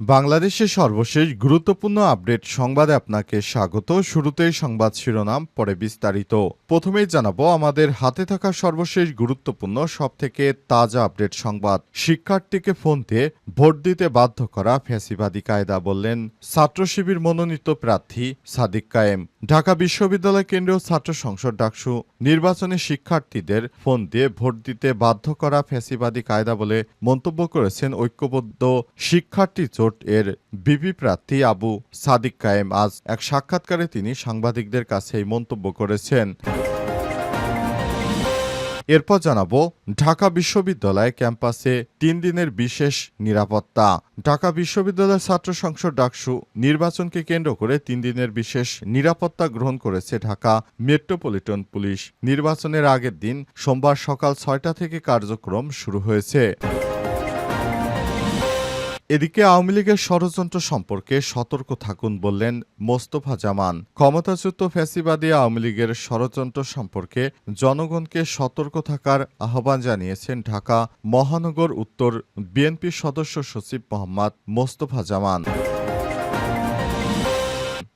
বাংলাদেশের সর্বশেষ গুরুত্বপূর্ণ আপডেট সংবাদে আপনাকে স্বাগত। শুরুতেই সংবাদ শিরোনাম, পরে বিস্তারিত। প্রথমেই জানাব, আমাদের হাতে থাকা সর্বশেষ গুরুত্বপূর্ণ, সবথেকে তাজা আপডেট সংবাদ। শিক্ষার্থীকে ফোন দিয়ে ভোট দিতে বাধ্য করা ফ্যাসিবাদী কায়দা বললেন ছাত্র শিবির মনোনীত প্রার্থী সাদিক কায়েম। ঢাকা বিশ্ববিদ্যালয় কেন্দ্রীয় ছাত্র সংসদ ডাকসু নির্বাচনে শিক্ষার্থীদের ফোন দিয়ে ভোট দিতে বাধ্য করা ফ্যাসিবাদী কায়দা বলে মন্তব্য করেছেন ঐক্যবদ্ধ শিক্ষার্থী জোট এর বিপি প্রার্থী আবু সাদিক কায়েম আজ এক সাক্ষাৎকারে তিনি সাংবাদিকদের কাছে এই মন্তব্য করেছেন। এরপর জানাব, ঢাকা বিশ্ববিদ্যালয় ক্যাম্পাসে তিন দিনের বিশেষ নিরাপত্তা। ঢাকা বিশ্ববিদ্যালয় ছাত্র সংসদ ডাকসু নির্বাচনকে কেন্দ্র করে তিন দিনের বিশেষ নিরাপত্তা গ্রহণ করেছে ঢাকা মেট্রোপলিটন পুলিশ। নির্বাচনের আগের দিন সোমবার সকাল ছয়টা থেকে কার্যক্রম শুরু হয়েছে। এদিকে আওয়ামী লীগের ষড়যন্ত্র সম্পর্কে সতর্ক থাকুন বললেন মোস্তফা জামান। ক্ষমতাচ্যুত ফ্যাসিবাদী আওয়ামী লীগের ষড়যন্ত্র সম্পর্কে জনগণকে সতর্ক থাকার আহ্বান জানিয়েছেন ঢাকা মহানগর উত্তর বিএনপি সদস্য সচিব মোহাম্মদ মোস্তফা জামান।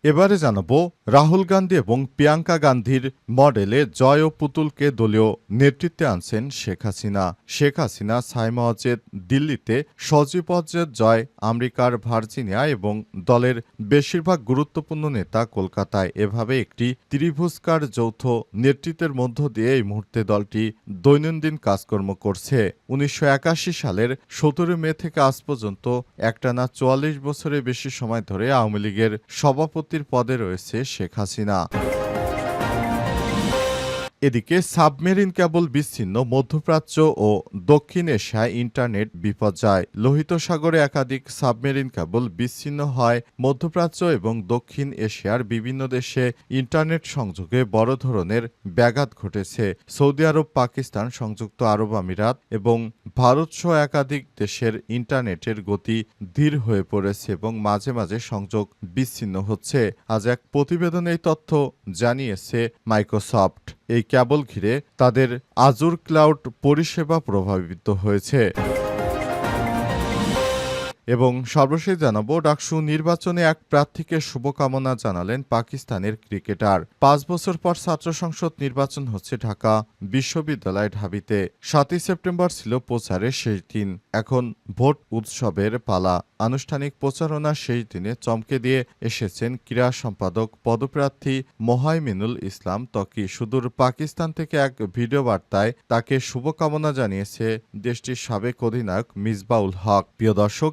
এবারে জানাব রাহুল গান্ধী এবং প্রিয়াঙ্কা গান্ধীর মডেলে জয় ও পুতুলকে দলীয় নেতৃত্বে আনছেন শেখ হাসিনা। শেখ হাসিনা সাইমওয়াজেদ দিল্লিতে সজীবজ্জেদ জয় আমেরিকার ভার্জিনিয়া এবং দলের বেশিরভাগ গুরুত্বপূর্ণ নেতা কলকাতায়। এভাবে একটি ত্রিভুজকার যৌথ নেতৃত্বের মধ্য দিয়ে এই মুহূর্তে দলটি দৈনন্দিন কাজকর্ম করছে। উনিশশো একাশি সালের সতেরো মে থেকে আজ পর্যন্ত একটানা চুয়াল্লিশ বছরের বেশি সময় ধরে আওয়ামী লীগের সভাপতির পদে রয়েছে শেখ হাসিনা। এদিকে সাবমেরিন কেবল বিচ্ছিন্ন মধ্যপ্রাচ্য ও দক্ষিণ এশিয়ায় ইন্টারনেট বিপর্যয়। লোহিত সাগরে একাধিক সাবমেরিন কেবল বিচ্ছিন্ন হয় মধ্যপ্রাচ্য এবং দক্ষিণ এশিয়ার বিভিন্ন দেশে। ইন্টারনেট সংযোগে বড় ধরনের ব্যাঘাত ঘটেছে। সৌদি আরব, পাকিস্তান, সংযুক্ত আরব আমিরাত এবং ভারত সহ একাধিক দেশের ইন্টারনেটের গতি ধীর হয়ে পড়েছে এবং মাঝে মাঝে সংযোগ বিচ্ছিন্ন হচ্ছে। আজ এক প্রতিবেদনে এই তথ্য জানিয়েছে মাইক্রোসফট। এই কেবল ঘিরে তাদের আজুর ক্লাউড পরিষেবা প্রভাবিত হয়েছে। এবং সর্বশেষ জানাব, ডাকসু নির্বাচনে এক প্রার্থীকে শুভকামনা জানালেন পাকিস্তানের ক্রিকেটার। পাঁচ বছর পর ছাত্র সংসদ নির্বাচন হচ্ছে ঢাকা বিশ্ববিদ্যালয় ঢাবিতে। সাতই সেপ্টেম্বর ছিল প্রচারের শেষ দিন। এখন ভোট উৎসবের পালা। আনুষ্ঠানিক প্রচারণা শেষ দিনে চমকে দিয়ে এসেছেন ক্রীড়া সম্পাদক, পদপ্রার্থী মোহাইমিনুল ইসলাম তকি সুদূর পাকিস্তান থেকে এক ভিডিও বার্তায় তাকে শুভকামনা জানিয়েছে দেশটির সাবেক অধিনায়ক মিসবাউল হক। প্রিয় দর্শক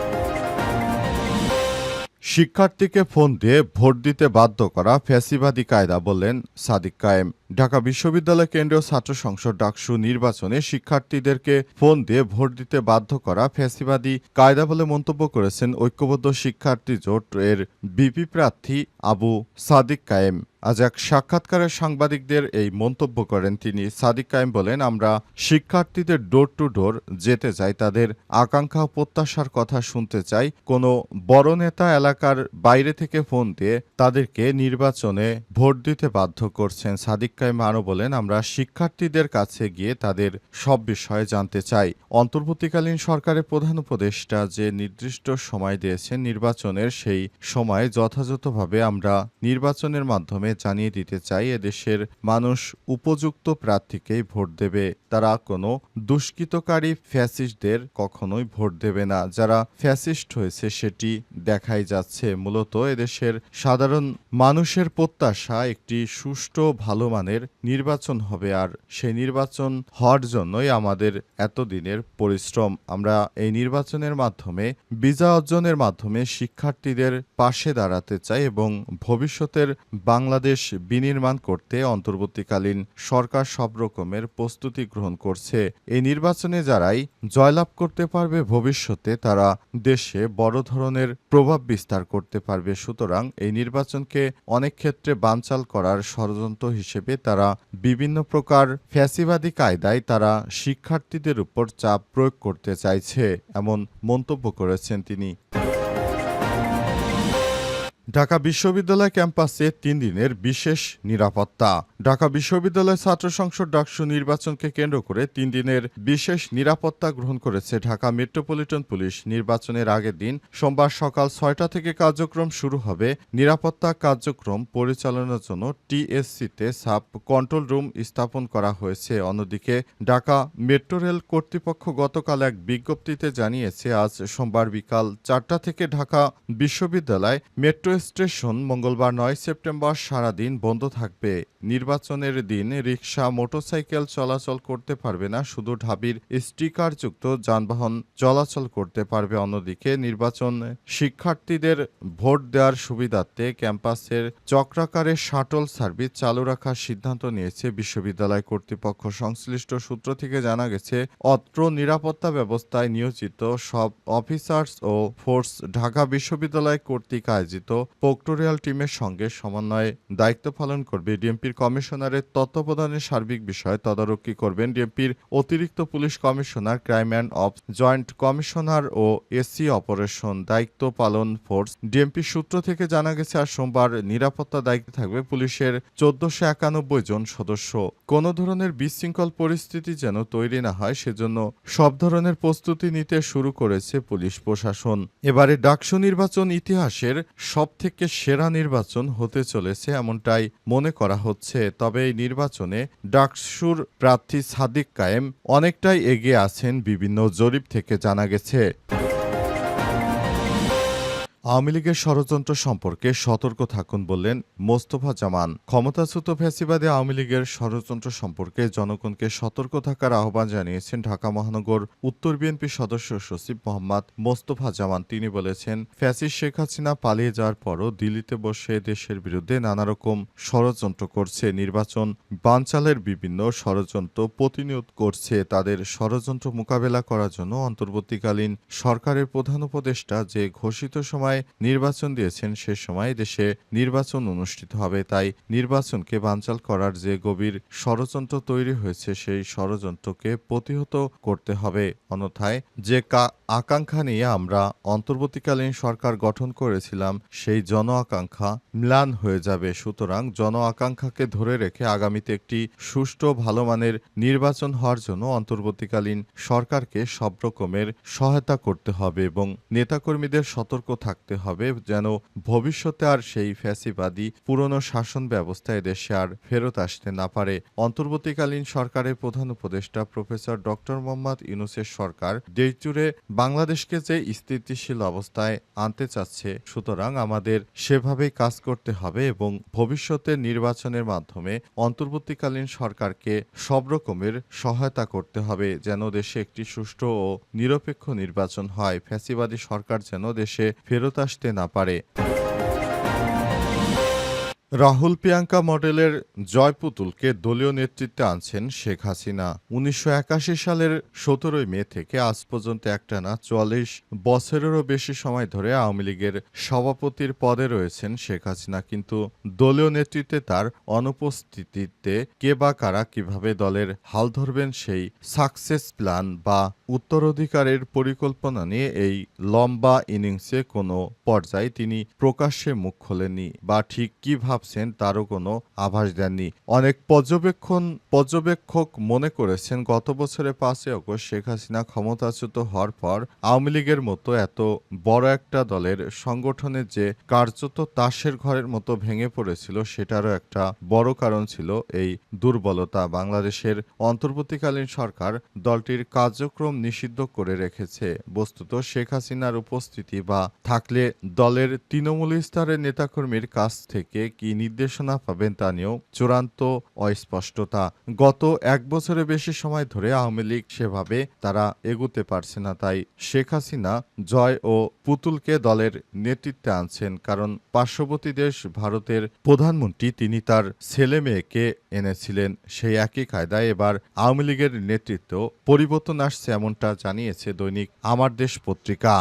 শিক্ষার্থীকে ফোন দিয়ে ভোট দিতে বাধ্য করা ফ্যাসিবাদী কায়দা বললেন সাদিক কায়েম। ঢাকা বিশ্ববিদ্যালয় কেন্দ্রীয় ছাত্র সংসদ ডাকসু নির্বাচনে শিক্ষার্থীদেরকে ফোন দিয়ে ভোট দিতে বাধ্য করা ফ্যাসিবাদী কায়দা বলে মন্তব্য করেছেন ঐক্যবদ্ধ শিক্ষার্থী জোট এর বিপি প্রার্থী আবু সাদিক কায়েম। আজ এক সাক্ষাৎকারে সাংবাদিকদের এই মন্তব্য করেন তিনি। সাদিক কায়েম বলেন, আমরা শিক্ষার্থীদের ডোর টু ডোর যেতে চাই, তাদের আকাঙ্ক্ষা প্রত্যাশার কথা শুনতে চাই। কোনো বড় নেতা এলাকার বাইরে থেকে ফোন দিয়ে তাদেরকে নির্বাচনে ভোট দিতে বাধ্য করছেন। সাদিক কায়েম আরও বলেন, আমরা শিক্ষার্থীদের কাছে গিয়ে তাদের সব বিষয়ে জানতে চাই। অন্তর্বর্তীকালীন সরকারের প্রধান উপদেষ্টা যে নির্দিষ্ট সময় দিয়েছেন নির্বাচনের, সেই সময় যথাযথভাবে আমরা নির্বাচনের মাধ্যমে জানিয়ে দিতে চাই, এদেশের মানুষ উপযুক্ত প্রার্থীকেই ভোট দেবে। তারা কোনো দুষ্কৃতকারী ফ্যাসিস্টদের কখনোই ভোট দেবে না। যারা ফ্যাসিস্ট হয়েছে, সেটি দেখাই যাচ্ছে। মূলত এদেশের সাধারণ মানুষের প্রত্যাশা একটি সুষ্ঠু, ভালো মানের ধরনের নির্বাচন হবে আর সেই নির্বাচন হওয়ার জন্যই আমাদের এতদিনের পরিশ্রম। আমরা এই নির্বাচনের মাধ্যমে, বিজয় অর্জনের মাধ্যমে শিক্ষার্থীদের পাশে দাঁড়াতে চাই এবং ভবিষ্যতের বাংলাদেশ বিনির্মাণ করতে অন্তর্বর্তীকালীন সরকার সব রকমের প্রস্তুতি গ্রহণ করছে। এই নির্বাচনে যারাই জয়লাভ করতে পারবে ভবিষ্যতে, তারা দেশে বড় ধরনের প্রভাব বিস্তার করতে পারবে। সুতরাং এই নির্বাচনকে অনেক ক্ষেত্রে বানচাল করার ষড়যন্ত্র হিসেবে তারা বিভিন্ন প্রকার ফ্যাসিবাদী কায়দায় তারা শিক্ষার্থীদের উপর চাপ প্রয়োগ করতে চাইছে, এমন মন্তব্য করেছেন তিনি। ঢাকা বিশ্ববিদ্যালয় ক্যাম্পাসে তিন দিনের বিশেষ নিরাপত্তা। ঢাকা বিশ্ববিদ্যালয় ছাত্র সংসদ ডাকসু নির্বাচনকে কেন্দ্র করে তিন দিনের বিশেষ নিরাপত্তা গ্রহণ করেছে ঢাকা মেট্রোপলিটন পুলিশ। নির্বাচনের আগের দিন সোমবার সকাল ছয়টা থেকে কার্যক্রম শুরু হবে। নিরাপত্তা কার্যক্রম পরিচালনার জন্য টিএসসিতে সাব কন্ট্রোল রুম স্থাপন করা হয়েছে। অন্যদিকে ঢাকা মেট্রো রেল কর্তৃপক্ষ গতকাল এক বিজ্ঞপ্তিতে জানিয়েছে, আজ সোমবার বিকাল চারটা থেকে ঢাকা বিশ্ববিদ্যালয় মেট্রো স্টেশন মঙ্গলবার নয় সেপ্টেম্বর সারাদিন বন্ধ থাকবে। নির্বাচনের দিন রিক্সা মোটরসাইকেল চলাচল করতে পারবে না, শুধু ঢাবির স্টিকারযুক্ত যানবাহন চলাচল করতে পারবে। অন্যদিকে নির্বাচন শিক্ষার্থীদের ভোট দেওয়ার সুবিধার্থে ক্যাম্পাসের চক্রাকারে শাটল সার্ভিস চালু রাখার সিদ্ধান্ত নিয়েছে বিশ্ববিদ্যালয় কর্তৃপক্ষ। সংশ্লিষ্ট সূত্র থেকে জানা গেছে, অত্র নিরাপত্তা ব্যবস্থায় নিয়োজিত সব অফিসার্স ও ফোর্স ঢাকা বিশ্ববিদ্যালয় কর্তৃক আয়োজিত পোক্টোরিয়াল টিমের সঙ্গে সমন্বয়ে দায়িত্ব পালন করবে ডিএমপির কমিশনারের তত্ত্বাবধানের সার্বিক বিষয় তদারকি করবেন ডিএমপির অতিরিক্ত police commissioner, crime and of joint commissioner O AC operation দায়িত্ব পালন ফোর্স। ডিএমপি সূত্র থেকে জানা গেছে আর সোমবার নিরাপত্তা দায়িত্বে থাকবে পুলিশের চোদ্দশো একানব্বই জন সদস্য। কোনো ধরনের বিশৃঙ্খল পরিস্থিতি যেন তৈরি না হয়, সেজন্য সব ধরনের প্রস্তুতি নিতে শুরু করেছে পুলিশ প্রশাসন। এবারে ডাকসু নির্বাচন ইতিহাসের সব থেকে সেরা নির্বাচন হতে চলেছে এমনটাই মনে করা হচ্ছে, তবে এই নির্বাচনে ডাকসুর প্রার্থী সাদিক কায়েম অনেকটাই এগিয়ে আছেন বিভিন্ন জরিপ থেকে জানা গেছে। আওয়ামী লীগের ষড়যন্ত্র সম্পর্কে সতর্ক থাকুন বললেন মোস্তফা জামান। ক্ষমতাচ্যুত ফ্যাসিবাদী আওয়ামী লীগের ষড়যন্ত্র সম্পর্কে জনগণকে সতর্ক থাকার আহ্বান জানিয়েছেন ঢাকা মহানগর উত্তর বিএনপি সদস্য সচিব মোহাম্মদ মোস্তফা জামান। তিনি বলেছেন ফ্যাসিস শেখ হাসিনা পালিয়ে যাওয়ার পরও দিল্লিতে বসে দেশের বিরুদ্ধে নানা রকম ষড়যন্ত্র করছে। নির্বাচন বানচালের বিভিন্ন ষড়যন্ত্র প্রতিনিয়ত করছে। তাদের ষড়যন্ত্র মোকাবেলা করার জন্য অন্তর্বর্তীকালীন সরকারের প্রধান উপদেষ্টা যে ঘোষিত সময় নির্বাচন দিয়েছেন, সে সময় দেশে নির্বাচন অনুষ্ঠিত হবে। তাই নির্বাচনকে বানচাল করার যে গভীর ষড়যন্ত্র তৈরি হয়েছে, সেই ষড়যন্ত্রকে প্রতিহত করতে হবে। অন্যথায় যে আকাঙ্ক্ষা নিয়ে আমরা অন্তর্বর্তীকালীন সরকার গঠন করেছিলাম, সেই জন আকাঙ্ক্ষা ম্লান হয়ে যাবে। সুতরাং জন আকাঙ্ক্ষাকে ধরে রেখে আগামীতে একটি সুষ্ঠু, ভালো মানের নির্বাচন হওয়ার জন্য অন্তর্বর্তীকালীন সরকারকে সব রকমের সহায়তা করতে হবে এবং নেতাকর্মীদের সতর্ক থাকতে হবে যেন ভবিষ্যতে আর সেই ফ্যাসিবাদী পুরনো শাসন ব্যবস্থা দেশে আর ফেরত আসতে না পারে। অন্তর্বর্তীকালীন সরকারের প্রধান উপদেষ্টা প্রফেসর ডক্টর মোহাম্মদ ইউনুসের সরকার দেশজুড়ে বাংলাদেশকে যে স্থিতিশীল অবস্থায় আনতে চাচ্ছে, সুতরাং আমাদের সেভাবেই কাজ করতে হবে এবং ভবিষ্যতের নির্বাচনের মাধ্যমে অন্তর্বর্তীকালীন সরকারকে সব রকমের সহায়তা করতে হবে যেন দেশে একটি সুষ্ঠু ও নিরপেক্ষ নির্বাচন হয়। ফ্যাসিবাদী সরকার যেন দেশে ফেরত আসতে না পারে। রাহুল প্রিয়াঙ্কা মডেলের জয় পুতুলকে দলীয় নেতৃত্বে আনছেন শেখ হাসিনা। উনিশশো একাশি সালের সতেরোই মে থেকে আজ পর্যন্ত একটানা চুয়াল্লিশ বছরেরও বেশি সময় ধরে আওয়ামী লীগের সভাপতির পদে রয়েছেন শেখ হাসিনা। কিন্তু দলীয় নেতৃত্বে তার অনুপস্থিতিতে কে বা কারা কীভাবে দলের হাল ধরবেন সেই সাকসেস প্ল্যান বা উত্তরাধিকারের পরিকল্পনা নিয়ে এই লম্বা ইনিংসে কোনো পর্যায়ে তিনি প্রকাশ্যে মুখ খোলেননি বা ঠিক কি ভাবছেন তারও কোনো আভাস দেননি। অনেক পর্যবেক্ষণ, পর্যবেক্ষক মনে করেছেন, গত বছরে পাঁচই অগস্ট শেখ হাসিনা ক্ষমতাচ্যুত হওয়ার পর আওয়ামী লীগের মতো এত বড় একটা দলের সংগঠনের যে কার্যত তাসের ঘরের মতো ভেঙে পড়েছিল, সেটারও একটা বড় কারণ ছিল এই দুর্বলতা। বাংলাদেশের অন্তর্বর্তীকালীন সরকার দলটির কার্যক্রম নিষিদ্ধ করে রেখেছে। বস্তুত শেখ হাসিনার উপস্থিতি বা থাকলে দলের তৃণমূল স্তরের নেতাকর্মীর কাছ থেকে কি নির্দেশনা পাবেন তা নিয়েও চূড়ান্ত অস্পষ্টতা। গত এক বছরের বেশি সময় ধরে আওয়ামী লীগ সেভাবে তারা এগুতে পারছে না, তাই শেখ হাসিনা, জয় ও পুতুলকে দলের নেতৃত্বে আনছেন কারণ পার্শ্ববর্তী দেশ ভারতের প্রধানমন্ত্রী তিনি তার ছেলে মেয়েকে এনেছিলেন। সেই একই কায়দায় এবার আওয়ামী লীগের নেতৃত্ব পরিবর্তন আসছে এমনটা জানিয়েছে দৈনিক আমার দেশ পত্রিকা।